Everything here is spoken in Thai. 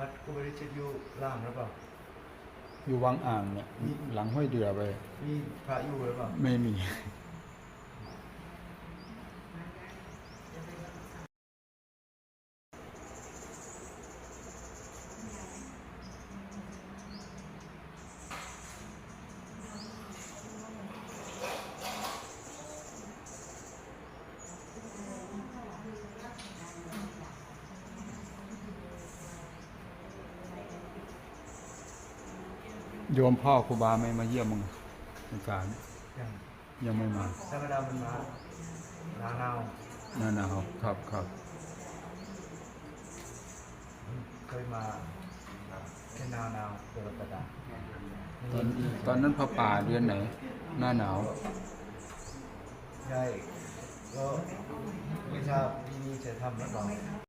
วัดกุบริชิตอยู่ล่างหรือเปล่า อยู่วังอ่างเนี่ยหลังห้อยเดือไป มีพระอยู่หรือเปล่า ไม่มี โยมพ่อครูบาไม่มาเยี่ยมมึงในการยังยังไม่มาธรรมดามันมาหนาวหนาวนั่นนะครับครับครับ เคยมาแค่หนาวหนาวกรกฎาตอนตอนนั้นพระป่าเดือนไหน หน้าหนาวใช่ก็ไม่ทราบที่นี่จะทำหรือเปล่า